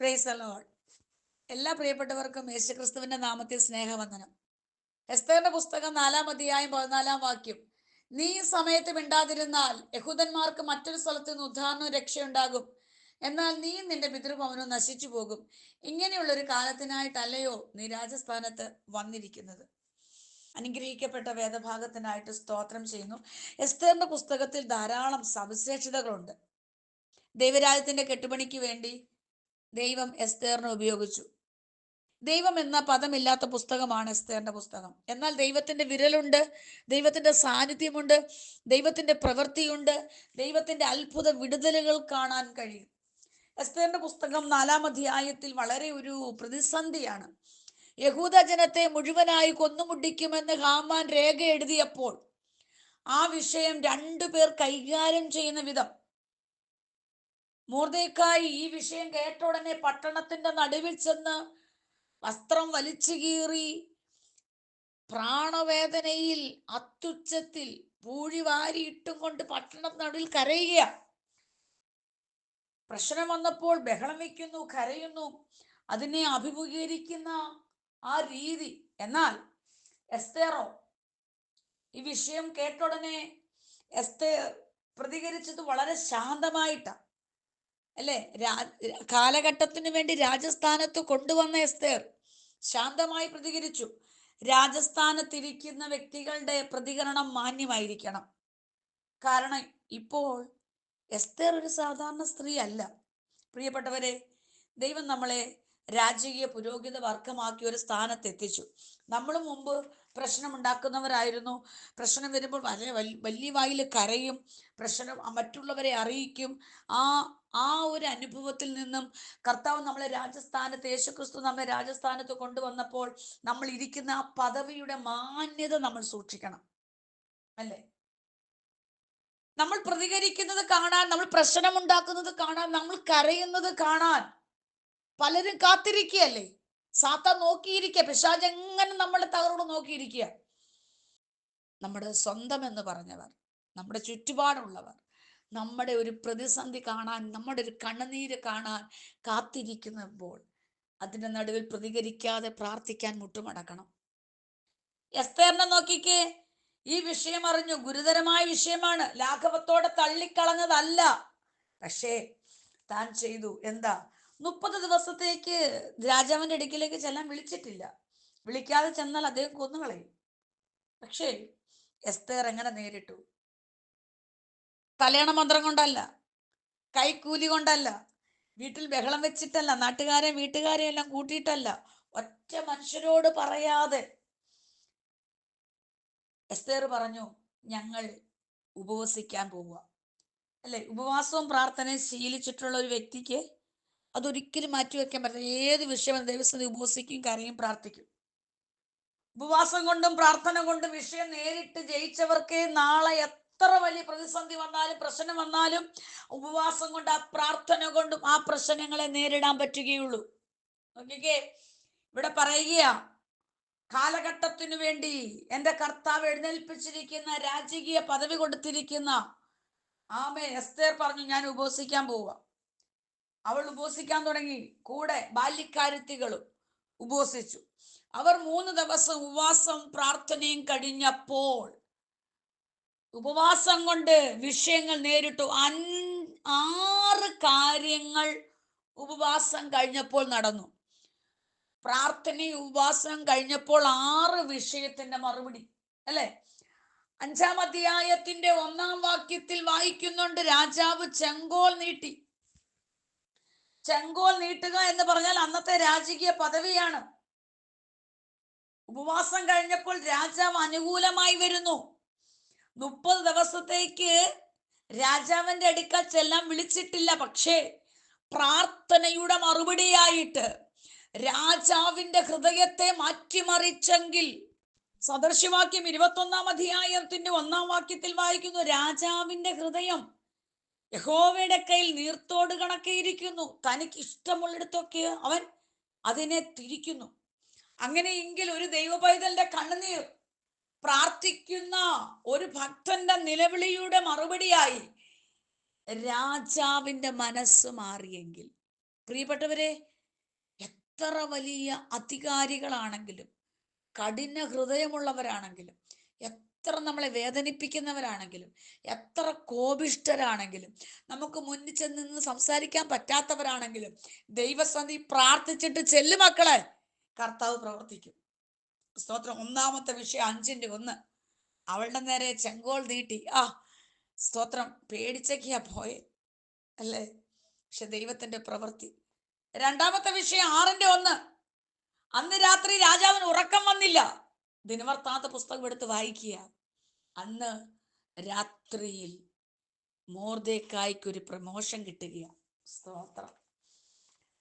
Price allowed എല്ലാ പ്രിയപ്പെട്ടവർക്കും യേശുക്രിസ്തുവിന്റെ നാമത്തിൽ സ്നേഹവന്ദനം. എസ്തേറിന്റെ പുസ്തകം നാലാം അധ്യായം പതിനാലാം വാക്യം. നീ ഈ സമയത്ത് മിണ്ടാതിരുന്നാൽ യഹൂദന്മാർക്ക് മറ്റൊരു സ്ഥലത്ത് നിന്ന് ഉദ്ധാരണവും രക്ഷയുണ്ടാകും. എന്നാൽ നീ നിന്റെ പിതൃഭവനവും നശിച്ചു പോകും. ഇങ്ങനെയുള്ള ഒരു കാലത്തിനായിട്ടല്ലയോ നീ രാജസ്ഥാനത്ത് വന്നിരിക്കുന്നത്? അനുഗ്രഹിക്കപ്പെട്ട വേദഭാഗത്തിനായിട്ട് സ്തോത്രം ചെയ്യുന്നു. എസ്തേറിന്റെ പുസ്തകത്തിൽ ധാരാളം സവിശേഷതകളുണ്ട്. ദൈവരാജ്യത്തിന്റെ കെട്ടുപണിക്ക് വേണ്ടി ദൈവം എസ്തേറിനെ ഉപയോഗിച്ചു. ദൈവം എന്ന പദമില്ലാത്ത പുസ്തകമാണ് എസ്തേറിന്റെ പുസ്തകം. എന്നാൽ ദൈവത്തിന്റെ വിരലുണ്ട് ദൈവത്തിന്റെ സാന്നിധ്യമുണ്ട് ദൈവത്തിന്റെ പ്രവൃത്തിയുണ്ട് ദൈവത്തിന്റെ അത്ഭുത വിടുതലുകൾ കാണാൻ കഴിയും. എസ്തേറിന്റെ പുസ്തകം നാലാം അധ്യായത്തിൽ വളരെ ഒരു പ്രതിസന്ധിയാണ്. യഹൂദ ജനത്തെ മുഴുവനായി കൊന്നുമുടിക്കുമെന്ന് ഹാമാൻ രേഖ എഴുതിയപ്പോൾ ആ വിഷയം രണ്ടു പേർ കൈകാര്യം ചെയ്യുന്ന വിധം മൂർദേക്കായി ഈ വിഷയം കേട്ട ഉടനെ പട്ടണത്തിന്റെ നടുവിൽ ചെന്ന് വസ്ത്രം വലിച്ചു കീറി പ്രാണവേദനയിൽ അത്യുച്ചത്തിൽ പൂഴി വാരിയിട്ടും കൊണ്ട് പട്ടണം നടുവിൽ കരയുക പ്രശ്നം വന്നപ്പോൾ ബഹളം വയ്ക്കുന്നു കരയുന്നു. അതിനെ അഭിമുഖീകരിക്കുന്ന ആ രീതി. എന്നാൽ എസ്തേറോ ഈ വിഷയം കേട്ട എസ്തേർ എസ്തേ പ്രതികരിച്ചത് വളരെ ശാന്തമായിട്ടാണ് അല്ലെ? കാലഘട്ടത്തിന് വേണ്ടി രാജസ്ഥാനത്ത് കൊണ്ടുവന്ന എസ്തേർ ശാന്തമായി പ്രതികരിച്ചു. രാജസ്ഥാനത്തിരിക്കുന്ന വ്യക്തികളുടെ പ്രതികരണം മാന്യമായിരിക്കണം. കാരണം ഇപ്പോൾ എസ്തേർ ഒരു സാധാരണ സ്ത്രീ അല്ല. പ്രിയപ്പെട്ടവരെ ദൈവം നമ്മളെ രാജകീയ പുരോഗതി വർഗമാക്കി ഒരു സ്ഥാനത്ത് എത്തിച്ചു. നമ്മൾ മുമ്പ് പ്രശ്നം ഉണ്ടാക്കുന്നവരായിരുന്നു. പ്രശ്നം വരുമ്പോൾ വളരെ വലിയ വായിൽ കരയും. പ്രശ്നം മറ്റുള്ളവരെ അറിയിക്കും. ആ ആ ഒരു അനുഭവത്തിൽ നിന്നും കർത്താവ് നമ്മളെ രാജസ്ഥാനത്ത് യേശുക്രിസ്തു നമ്മളെ രാജസ്ഥാനത്ത് കൊണ്ടുവന്നപ്പോൾ നമ്മൾ ഇരിക്കുന്ന ആ പദവിയുടെ മാന്യത നമ്മൾ സൂക്ഷിക്കണം. അല്ലേ? നമ്മൾ പ്രതികരിക്കുന്നത് കാണാൻ നമ്മൾ പ്രശ്നം ഉണ്ടാക്കുന്നത് കാണാൻ നമ്മൾ കരയുന്നത് കാണാൻ പലരും കാത്തിരിക്കുകയല്ലേ? സാത്ത നോക്കിയിരിക്കുക. പിശാജ് എങ്ങനെ നമ്മളെ തകർന്ന് നോക്കിയിരിക്കുക? നമ്മുടെ സ്വന്തം എന്ന് പറഞ്ഞവർ നമ്മുടെ ചുറ്റുപാടുള്ളവർ നമ്മുടെ ഒരു പ്രതിസന്ധി കാണാൻ നമ്മുടെ ഒരു കണ്ണുനീര് കാണാൻ കാത്തിരിക്കുമ്പോൾ അതിന്റെ നടുവിൽ പ്രതികരിക്കാതെ പ്രാർത്ഥിക്കാൻ മുട്ടുമടക്കണം. എസ്തേറിനെ നോക്കിക്കേ. ഈ വിഷയം അറിഞ്ഞു. ഗുരുതരമായ വിഷയമാണ്. ലാഘവത്തോടെ തള്ളിക്കളഞ്ഞതല്ല. പക്ഷേ താൻ ചെയ്തു. എന്താ? മുപ്പത് ദിവസത്തേക്ക് രാജാവിന്റെ അടുക്കിലേക്ക് ചെല്ലാൻ വിളിച്ചിട്ടില്ല. വിളിക്കാതെ ചെന്നാൽ അദ്ദേഹം കൊന്നുകളയും പക്ഷേ എസ്തേർ എങ്ങനെ നേരിട്ടു? തലയണ മന്ത്രം കൊണ്ടല്ല കൈക്കൂലി കൊണ്ടല്ല വീട്ടിൽ ബഹളം വെച്ചിട്ടല്ല നാട്ടുകാരെ വീട്ടുകാരെ എല്ലാം കൂട്ടിയിട്ടല്ല ഒറ്റ മനുഷ്യരോട് പറയാതെ. എസ്തേർ പറഞ്ഞു ഞങ്ങൾ ഉപവസിക്കാൻ പോവുക. അല്ലെ? ഉപവാസവും പ്രാർത്ഥനയും ശീലിച്ചിട്ടുള്ള ഒരു വ്യക്തിക്ക് അതൊരിക്കലും മാറ്റിവെക്കാൻ പറ്റില്ല. ഏത് വിഷയം ദൈവസ്ഥിതി ഉപവസിക്കും കരയും പ്രാർത്ഥിക്കും. ഉപവാസം കൊണ്ടും പ്രാർത്ഥന കൊണ്ടും വിഷയം നേരിട്ട് ജയിച്ചവർക്ക് നാളെ എത്ര വലിയ പ്രതിസന്ധി വന്നാലും പ്രശ്നം വന്നാലും ഉപവാസം കൊണ്ട് ആ പ്രാർത്ഥന കൊണ്ടും ആ പ്രശ്നങ്ങളെ നേരിടാൻ പറ്റുകയുള്ളൂ. നോക്കിക്കേ ഇവിടെ പറയുക കാലഘട്ടത്തിനു വേണ്ടി എന്റെ കർത്താവ് എഴുന്നേൽപ്പിച്ചിരിക്കുന്ന രാജകീയ പദവി കൊടുത്തിരിക്കുന്ന ആമേ എസ്തേർ പറഞ്ഞു ഞാൻ ഉപവസിക്കാൻ പോവുക അവൾ ഉപവസിക്കാൻ തുടങ്ങി. കൂടെ ബാല്യക്കാരുത്തികളും ഉപവസിച്ചു അവർ മൂന്ന് ദിവസം ഉപവാസം പ്രാർത്ഥനയും കഴിഞ്ഞപ്പോൾ ഉപവാസം കൊണ്ട് വിഷയങ്ങൾ നേരിട്ടു. അൻ ആറ് കാര്യങ്ങൾ ഉപവാസം കഴിഞ്ഞപ്പോൾ നടന്നു. പ്രാർത്ഥനയും ഉപവാസം കഴിഞ്ഞപ്പോൾ ആറ് വിഷയത്തിന്റെ മറുപടി. അല്ലേ? അഞ്ചാം അധ്യായത്തിന്റെ ഒന്നാം വാക്യത്തിൽ വായിക്കുന്നുണ്ട് രാജാവ് ചെങ്കോൽ നീട്ടി. ചെങ്കോൽ നീട്ടുക എന്ന് പറഞ്ഞാൽ അന്നത്തെ രാജകീയ പദവിയാണ്. ഉപവാസം കഴിഞ്ഞപ്പോൾ രാജാവ് അനുകൂലമായി വരുന്നു. മുപ്പത് ദിവസത്തേക്ക് രാജാവിന്റെ അടുക്കൽ ചെല്ലാൻ വിളിച്ചിട്ടില്ല. പക്ഷേ പ്രാർത്ഥനയുടെ മറുപടിയായിട്ട് രാജാവിന്റെ ഹൃദയത്തെ മാറ്റിമറിച്ചെങ്കിൽ സദൃശ്യവാക്യം ഇരുപത്തൊന്നാം അധ്യായത്തിന്റെ ഒന്നാം വാക്യത്തിൽ വായിക്കുന്നു രാജാവിന്റെ ഹൃദയം യഹോവയുടെ കയ്യിൽ നീർത്തോട് കണക്കെ ഇരിക്കുന്നു തനിക്ക് ഇഷ്ടമുള്ളിടത്തൊക്കെ അവൻ അതിനെ തിരിക്കുന്നു. അങ്ങനെയെങ്കിൽ ഒരു ദൈവ പൈതലിന്റെ കണ്ണുനീർ പ്രാർത്ഥിക്കുന്ന ഒരു ഭക്തന്റെ നിലവിളിയുടെ മറുപടിയായി രാജാവിന്റെ മനസ്സ് മാറിയെങ്കിൽ. പ്രിയപ്പെട്ടവരെ എത്ര വലിയ അധികാരികളാണെങ്കിലും കഠിന ഹൃദയമുള്ളവരാണെങ്കിലും എത്ര നമ്മളെ വേദനിപ്പിക്കുന്നവരാണെങ്കിലും എത്ര കോപിഷ്ടരാണെങ്കിലും നമുക്ക് മുന്നിൽ ചെന്ന് നിന്ന് സംസാരിക്കാൻ പറ്റാത്തവരാണെങ്കിലും ദൈവസന്ധി പ്രാർത്ഥിച്ചിട്ട് ചെല്ലു മക്കളെ. കർത്താവ് പ്രവർത്തിക്കും. സ്തോത്രം. ഒന്നാമത്തെ വിഷയം അഞ്ചിന്റെ ഒന്ന്. അവളുടെ നേരെ ചെങ്കോൾ നീട്ടി. ആ സ്തോത്രം. പേടിച്ചൊക്കെയാ പോയെ. അല്ലേ? പക്ഷെ ദൈവത്തിന്റെ പ്രവൃത്തി. രണ്ടാമത്തെ വിഷയം ആറിന്റെ ഒന്ന്. അന്ന് രാത്രി രാജാവിന് ഉറക്കം വന്നില്ല. ദിനവർത്താന്ത പുസ്തകം എടുത്ത് വായിക്കുക. അന്ന് രാത്രിയിൽ മോർദേക്കായ്ക്കൊരു പ്രമോഷൻ കിട്ടുക സ്തോത്രം.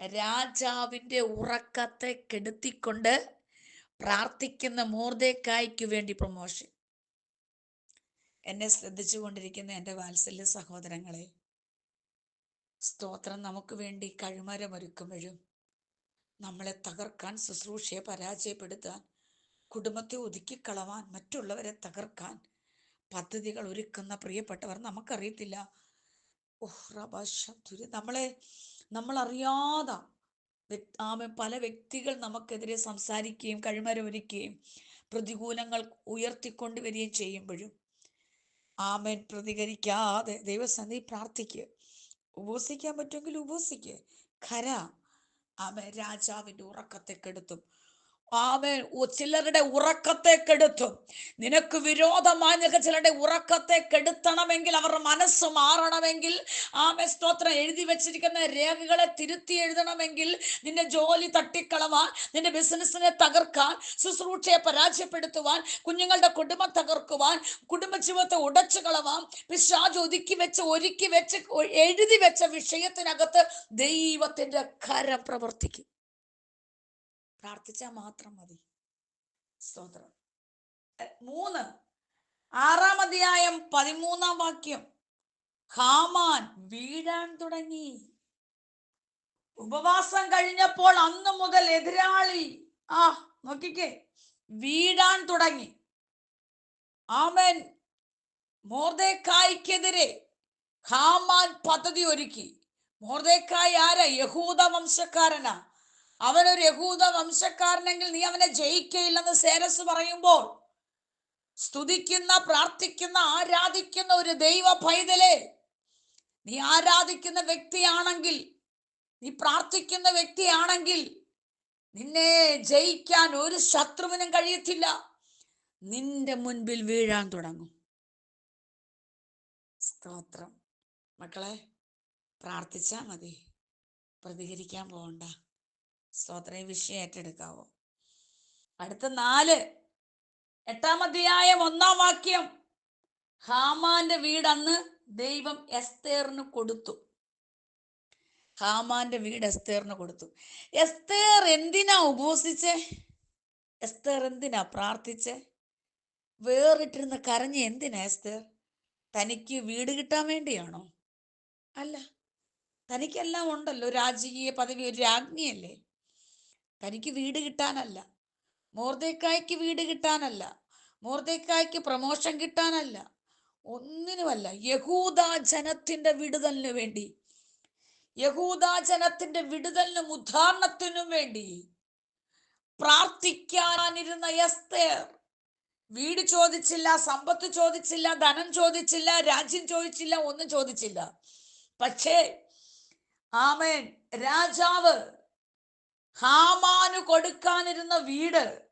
രാജാവിന്റെ ഉറക്കത്തെ കെടുത്തിക്കൊണ്ട് പ്രാർത്ഥിക്കുന്ന മോർദേക്കായ്ക്ക് വേണ്ടി പ്രമോഷൻ. എന്നെ ശ്രദ്ധിച്ചു കൊണ്ടിരിക്കുന്ന എന്റെ വാത്സല്യ സഹോദരങ്ങളെ സ്തോത്രം. നമുക്ക് വേണ്ടി കഴുമരമൊരുക്കുമ്പോഴും നമ്മളെ തകർക്കാൻ ശുശ്രൂഷയെ പരാജയപ്പെടുത്താൻ കുടുംബത്തെ ഒതുക്കിക്കളവാൻ മറ്റുള്ളവരെ തകർക്കാൻ പദ്ധതികൾ ഒരുക്കുന്ന പ്രിയപ്പെട്ടവർ നമുക്കറിയത്തില്ല. ഓഹ് റബാശുരി നമ്മളെ നമ്മളറിയാതെ ആമ പല വ്യക്തികൾ നമുക്കെതിരെ സംസാരിക്കുകയും കഴിമരൊരുക്കുകയും പ്രതികൂലങ്ങൾ ഉയർത്തിക്കൊണ്ടുവരികയും ചെയ്യുമ്പോഴും ആമൻ പ്രതികരിക്കാതെ ദൈവസന്ധി പ്രാർത്ഥിക്കുക ഉപസിക്കാൻ പറ്റുമെങ്കിൽ ഉപസിക്കുക ഖര. ആമ രാജാവിന്റെ ഉറക്കത്തെ കെടുത്തും. ആമേൻ ഉ- ചിലരുടെ ഉറക്കത്തെ കെടുത്തും. നിനക്ക് വിരോധമായി നിനക്ക് ചിലരുടെ ഉറക്കത്തെ കെടുത്തണമെങ്കിൽ അവരുടെ മനസ്സ് മാറണമെങ്കിൽ ആമേ സ്തോത്രം. എഴുതി വെച്ചിരിക്കുന്ന രേഖകളെ തിരുത്തി എഴുതണമെങ്കിൽ നിന്റെ ജോലി തട്ടിക്കളവാൻ നിന്റെ ബിസിനസ്സിനെ തകർക്കാൻ ശുശ്രൂഷയെ പരാജയപ്പെടുത്തുവാൻ കുഞ്ഞുങ്ങളുടെ കുടുംബം തകർക്കുവാൻ കുടുംബജീവിതത്തെ ഉടച്ചു കളവാൻ പിശാജ് ഒതുക്കി വെച്ച് ഒരുക്കി വെച്ച് എഴുതി വെച്ച വിഷയത്തിനകത്ത് ദൈവത്തിന്റെ കരം പ്രവർത്തിക്കും. പ്രാർത്ഥിച്ചാൽ മാത്രം മതി. സ്തോത്രം. മൂന്ന്. ആറാം അധ്യായം പതിമൂന്നാം വാക്യം. ഹാമാൻ വീഴാൻ തുടങ്ങി. ഉപവാസം കഴിഞ്ഞപ്പോൾ അന്ന് മുതൽ എതിരാളി ആ നോക്കിക്കേ വീഴാൻ തുടങ്ങി. ആമൻ. മോർദേക്കായ്ക്കെതിരെ ഹാമാൻ പദ്ധതി ഒരുക്കി. മോർദേക്കായ് ആരാ? യഹൂദ വംശക്കാരനാ. അവനൊരു യഹൂദ വംശക്കാരനെങ്കിൽ നീ അവനെ ജയിക്കയില്ലെന്ന് സേരസ് പറയുമ്പോൾ സ്തുതിക്കുന്ന പ്രാർത്ഥിക്കുന്ന ആരാധിക്കുന്ന ഒരു ദൈവ പൈതലെ നീ ആരാധിക്കുന്ന വ്യക്തിയാണെങ്കിൽ നീ പ്രാർത്ഥിക്കുന്ന വ്യക്തിയാണെങ്കിൽ നിന്നെ ജയിക്കാൻ ഒരു ശത്രുവിനും കഴിയത്തില്ല. നിന്റെ മുൻപിൽ വീഴാൻ തുടങ്ങും. സ്തോത്രം. മക്കളെ പ്രാർത്ഥിച്ചാ മതി. പ്രതികരിക്കാൻ പോകണ്ട സ്തോത്ര. വിഷയം ഏറ്റെടുക്കാവോ? അടുത്ത നാല്. എട്ടാം അധ്യായം ഒന്നാം വാക്യം. ഹാമാന്റെ വീട് അന്ന് ദൈവം എസ്തേറിന് കൊടുത്തു. ഹാമാന്റെ വീട് എസ്തേറിന് കൊടുത്തു. എസ്തേർ എന്തിനാ ഉപവസിച്ചേ എസ്തേർ എന്തിനാ പ്രാർത്ഥിച്ചേ? വേറിട്ടിരുന്ന് കരഞ്ഞ് എന്തിനാ എസ്തേർ? തനിക്ക് വീട് കിട്ടാൻ വേണ്ടിയാണോ? അല്ല തനിക്കെല്ലാം ഉണ്ടല്ലോ. രാജകീയ പദവി ഒരു രാജ്ഞിയല്ലേ? തനിക്ക് വീട് കിട്ടാനല്ല. മോർദേക്കായ്ക്ക് വീട് കിട്ടാനല്ല. മോർദേക്കായ്ക്ക് പ്രമോഷൻ കിട്ടാനല്ല. ഒന്നിനുമല്ല യഹൂദ ജനത്തിന്റെ വിടുതലിന് വേണ്ടി. യഹൂദ ജനത്തിന്റെ വിടുതലിനും ഉദ്ധാരണത്തിനും വേണ്ടി പ്രാർത്ഥിക്കാനിരുന്ന എസ്തേർ. വീട് ചോദിച്ചില്ല സമ്പത്ത് ചോദിച്ചില്ല ധനം ചോദിച്ചില്ല രാജ്യം ചോദിച്ചില്ല ഒന്നും ചോദിച്ചില്ല. പക്ഷേ ആമേൻ രാജാവ് ഹാമാന് കൊടുക്കാനിരുന്ന വീട്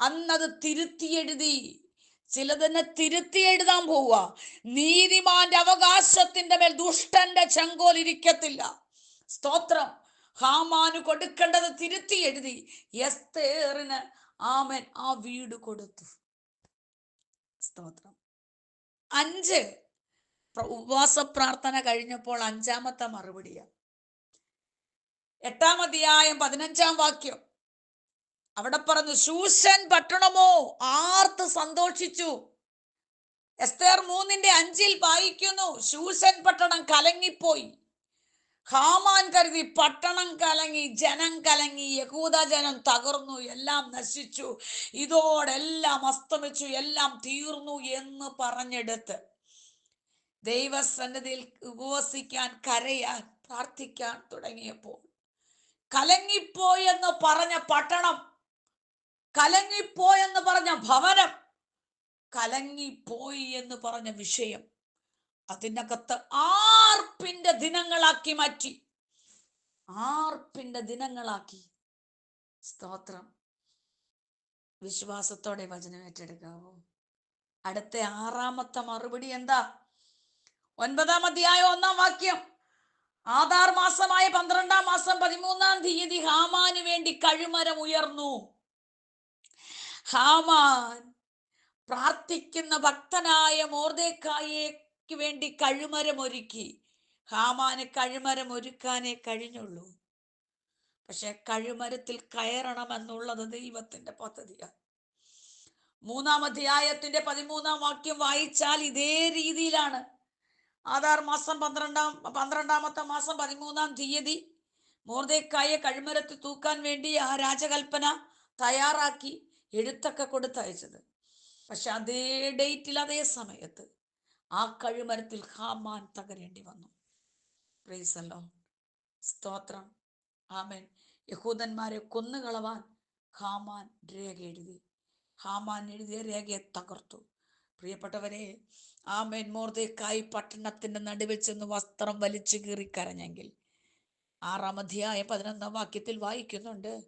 അന്നത് തിരുത്തി എഴുതി ചിലതിനെ തിരുത്തി എഴുതാൻ പോവുക. നീതിമാന്റെ അവകാശത്തിന്റെ മേൽ ദുഷ്ടന്റെ ചെങ്കോൽ ഇരിക്കത്തില്ല. സ്തോത്രം. ഹാമാന് കൊടുക്കേണ്ടത് തിരുത്തി എഴുതി എസ്തേറിന് ആമൻ ആ വീട് കൊടുത്തു. സ്തോത്രം. അഞ്ച്. ഉപവാസ പ്രാർത്ഥന കഴിഞ്ഞപ്പോൾ അഞ്ചാമത്തെ മറുപടിയാ എട്ടാം അധ്യായം പതിനഞ്ചാം വാക്യം. അവിടെ പറഞ്ഞു ശൂഷൻ പട്ടണമോ? ആർത്ത് സന്തോഷിച്ചു. എസ്തേർ മൂന്നിന്റെ അഞ്ചിൽ വായിക്കുന്നു ശൂഷൻ പട്ടണം കലങ്ങിപ്പോയി. ഹാമാൻ കരുതി പട്ടണം കലങ്ങി ജനം കലങ്ങി യഹൂദ ജനം തകർന്നു എല്ലാം നശിച്ചു. ഇതോടെല്ലാം അസ്തമിച്ചു എല്ലാം തീർന്നു എന്ന് പറഞ്ഞെടുത്ത് ദൈവസന്നിധിയിൽ ഉപവസിക്കാൻ കരയാൻ പ്രാർത്ഥിക്കാൻ തുടങ്ങിയപ്പോൾ കലങ്ങിപ്പോയെന്ന് പറഞ്ഞ പട്ടണം കലങ്ങിപ്പോയെന്ന് പറഞ്ഞ ഭവനം കലങ്ങിപ്പോയി എന്ന് പറഞ്ഞ വിഷയം അതിനകത്ത് ആർപ്പിന്റെ ദിനങ്ങളാക്കി മാറ്റി ആർപ്പിന്റെ ദിനങ്ങളാക്കി. സ്തോത്രം. വിശ്വാസത്തോടെ വചനം ഏറ്റെടുക്കാവോ. അടുത്ത ആറാമത്തെ മറുപടി എന്താ? ഒൻപതാം അധ്യായം ഒന്നാം വാക്യം. ആധാർ മാസമായ പന്ത്രണ്ടാം മാസം പതിമൂന്നാം തീയതി ഹാമാന് വേണ്ടി കഴുമരം ഉയർന്നു. ഹാമാൻ പ്രാർത്ഥിക്കുന്ന ഭക്തനായ മോർദേക്കായേക്ക് വേണ്ടി കഴുമരമൊരുക്കി ഹാമാന് കഴുമരം ഒരുക്കാനേ കഴിഞ്ഞുള്ളൂ. പക്ഷെ കഴുമരത്തിൽ കയറണമെന്നുള്ളത് ദൈവത്തിന്റെ പദ്ധതിയാണ്. മൂന്നാം അധ്യായത്തിന്റെ പതിമൂന്നാം വാക്യം വായിച്ചാൽ ഇതേ രീതിയിലാണ്. ആധാർ മാസം പന്ത്രണ്ടാം പന്ത്രണ്ടാമത്തെ മാസം പതിമൂന്നാം തീയതി മോർദേക്കായെ കഴിമരത്ത് തൂക്കാൻ വേണ്ടി ആ രാജകൽപ്പന തയ്യാറാക്കി എഴുത്തൊക്കെ കൊടുത്തയച്ചത്. പക്ഷെ അതേ ഡേറ്റിൽ അതേ സമയത്ത് ആ കഴുമരത്തിൽ ഹാമാൻ തകരേണ്ടി വന്നു. പ്രീസല്ലോ സ്തോത്രം. ആമേൻ. യഹൂദന്മാരെ കൊന്നുകളവാൻ ഹാമാൻ രേഖ എഴുതി. ഹാമാൻ എഴുതിയ രേഖയെ തകർത്തു. പ്രിയപ്പെട്ടവരെ ആമേൻ. മോർദേക്കായി പട്ടണത്തിന്റെ നടുവിൽ ചെന്ന് വസ്ത്രം വലിച്ചു കീറി കരഞ്ഞെങ്കിൽ. ആറാം അധ്യായ പതിനൊന്നാം വാക്യത്തിൽ വായിക്കുന്നുണ്ട്.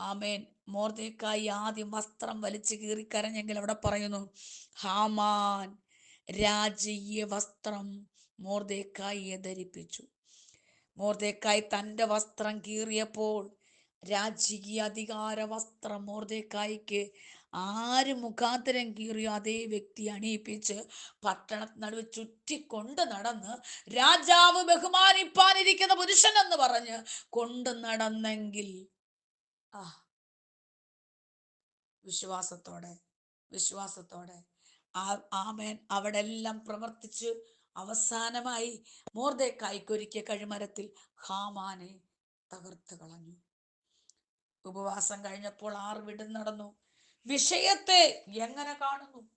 ആമേൻ. മോർദേക്കായി ആദ്യം വസ്ത്രം വലിച്ചു കീറി കരഞ്ഞെങ്കിൽ അവിടെ പറയുന്നു ഹാമാൻ രാജീയ വസ്ത്രം മോർദേക്കായിയെ ധരിപ്പിച്ചു മോർദേക്കായി തന്റെ വസ്ത്രം കീറിയപ്പോൾ രാജകീയ അധികാര വസ്ത്രം മോർദേക്കായിക്ക് ആര് മുഖാന്തരം കീറിയോ അതേ വ്യക്തി അണിയിപ്പിച്ച് പട്ടണത്തിനടുവ് ചുറ്റിക്കൊണ്ട് നടന്ന് രാജാവ് ബഹുമാനിപ്പാനിരിക്കുന്ന പുരുഷൻ എന്ന് പറഞ്ഞ് കൊണ്ട് നടന്നെങ്കിൽ. ആ. വിശ്വാസത്തോടെ വിശ്വാസത്തോടെ. ആമേൻ. അവിടെ എല്ലാം പ്രവർത്തിച്ച് അവസാനമായി മോർദേക്കായ്ക്കൊരുക്കിയ കഴിമരത്തിൽ ഹാമാനെ തകർത്ത് കളഞ്ഞു. ഉപവാസം കഴിഞ്ഞപ്പോൾ ആർ വിടും നടന്നു. വിഷയത്തെ എങ്ങനെ കാണുന്നു?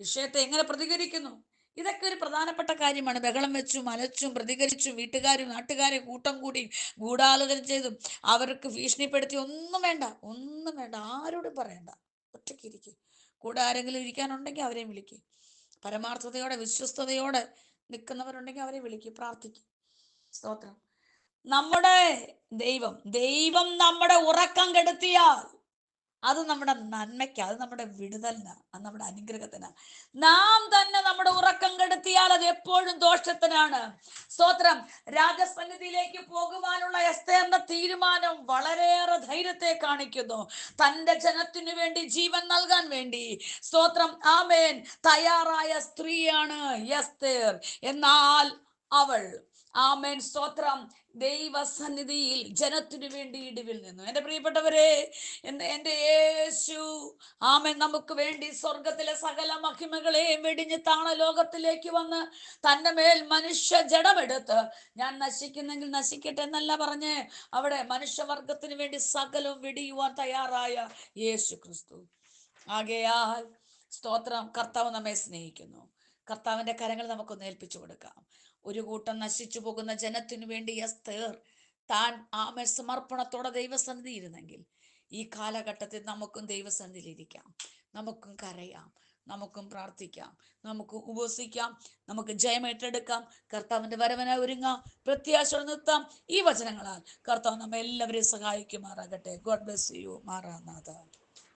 വിഷയത്തെ എങ്ങനെ പ്രതികരിക്കുന്നു? ഇതൊക്കെ ഒരു പ്രധാനപ്പെട്ട കാര്യമാണ്. ബഹളം വെച്ചും അലച്ചും പ്രതികരിച്ചും വീട്ടുകാരും നാട്ടുകാരെ കൂട്ടം കൂടി ഗൂഢാലോചന ചെയ്തും അവർക്ക് ഭീഷണിപ്പെടുത്തി ഒന്നും വേണ്ട ഒന്നും വേണ്ട ആരോടും പറയണ്ട. ഒറ്റയ്ക്ക് ഇരിക്കും. കൂടെ ആരെങ്കിലും ഇരിക്കാനുണ്ടെങ്കിൽ അവരെ വിളിക്കും. പരമാർത്ഥതയോടെ വിശ്വസ്തയോടെ നിൽക്കുന്നവരുണ്ടെങ്കിൽ അവരെ വിളിക്കും പ്രാർത്ഥിക്കും. സ്തോത്രം. നമ്മുടെ ദൈവം ദൈവം നമ്മുടെ ഉറക്കം കെടുത്തിയാൽ അത് നമ്മുടെ നന്മയ്ക്ക് അത് നമ്മുടെ വിടുതലിന് അത് നമ്മുടെ അനുഗ്രഹത്തിന്. നാം തന്നെ നമ്മുടെ ഉറക്കം കെടുത്തിയാൽ അത് എപ്പോഴും ദോഷത്തിനാണ്. സ്തോത്രം. രാജസന്നിധിയിലേക്ക് പോകുവാനുള്ള എസ്തേറിന്റെ തീരുമാനം വളരെയേറെ ധൈര്യത്തെ കാണിക്കുന്നു. തന്റെ ജനത്തിനു വേണ്ടി ജീവൻ നൽകാൻ വേണ്ടി. സ്തോത്രം. ആമേൻ. തയ്യാറായ സ്ത്രീയാണ് എസ്തേർ എന്നാൽ അവൾ ആമേൻ. സ്തോത്രം. ദൈവസന്നിധിയിൽ ജനത്തിനു വേണ്ടി ഇടിവിൽ നിന്നു. എന്റെ പ്രിയപ്പെട്ടവരെ എന്റെ യേശു ആമേൻ. നമുക്ക് വേണ്ടി സ്വർഗത്തിലെ സകല മഹിമകളെയും വെടിഞ്ഞ് താണ ലോകത്തിലേക്ക് വന്ന് തന്റെ മേൽ മനുഷ്യ ജഡമെടുത്ത് ഞാൻ നശിക്കുന്നെങ്കിൽ നശിക്കട്ടെ എന്നല്ല പറഞ്ഞ് അവിടെ മനുഷ്യവർഗത്തിന് വേണ്ടി സകലവും വെടിയുവാൻ തയ്യാറായ യേശു ക്രിസ്തു. ആകയാൽ സ്തോത്രം. കർത്താവ് നമ്മെ സ്നേഹിക്കുന്നു. കർത്താവിന്റെ കരങ്ങൾ നമുക്കൊന്ന് ഏൽപ്പിച്ചു കൊടുക്കാം. ഒരു കൂട്ടം നശിച്ചു പോകുന്ന ജനത്തിനു വേണ്ടി എസ്തേർ താൻ ആമ സമർപ്പണത്തോടെ ദൈവസന്നിധി ഇരുന്നെങ്കിൽ ഈ കാലഘട്ടത്തിൽ നമുക്കും ദൈവസന്നിധിയിൽ ഇരിക്കാം. നമുക്കും കരയാം. നമുക്കും പ്രാർത്ഥിക്കാം. നമുക്ക് ഉപസിക്കാം. നമുക്ക് ജയം ഏറ്റെടുക്കാം. കർത്താവിന്റെ വരവന ഒരുങ്ങാം. പ്രത്യാശ നിർത്താം. ഈ വചനങ്ങളാൽ കർത്താവ് നമ്മെ എല്ലാവരെയും സഹായിക്കുമാറാകട്ടെ. God bless you Maranatha.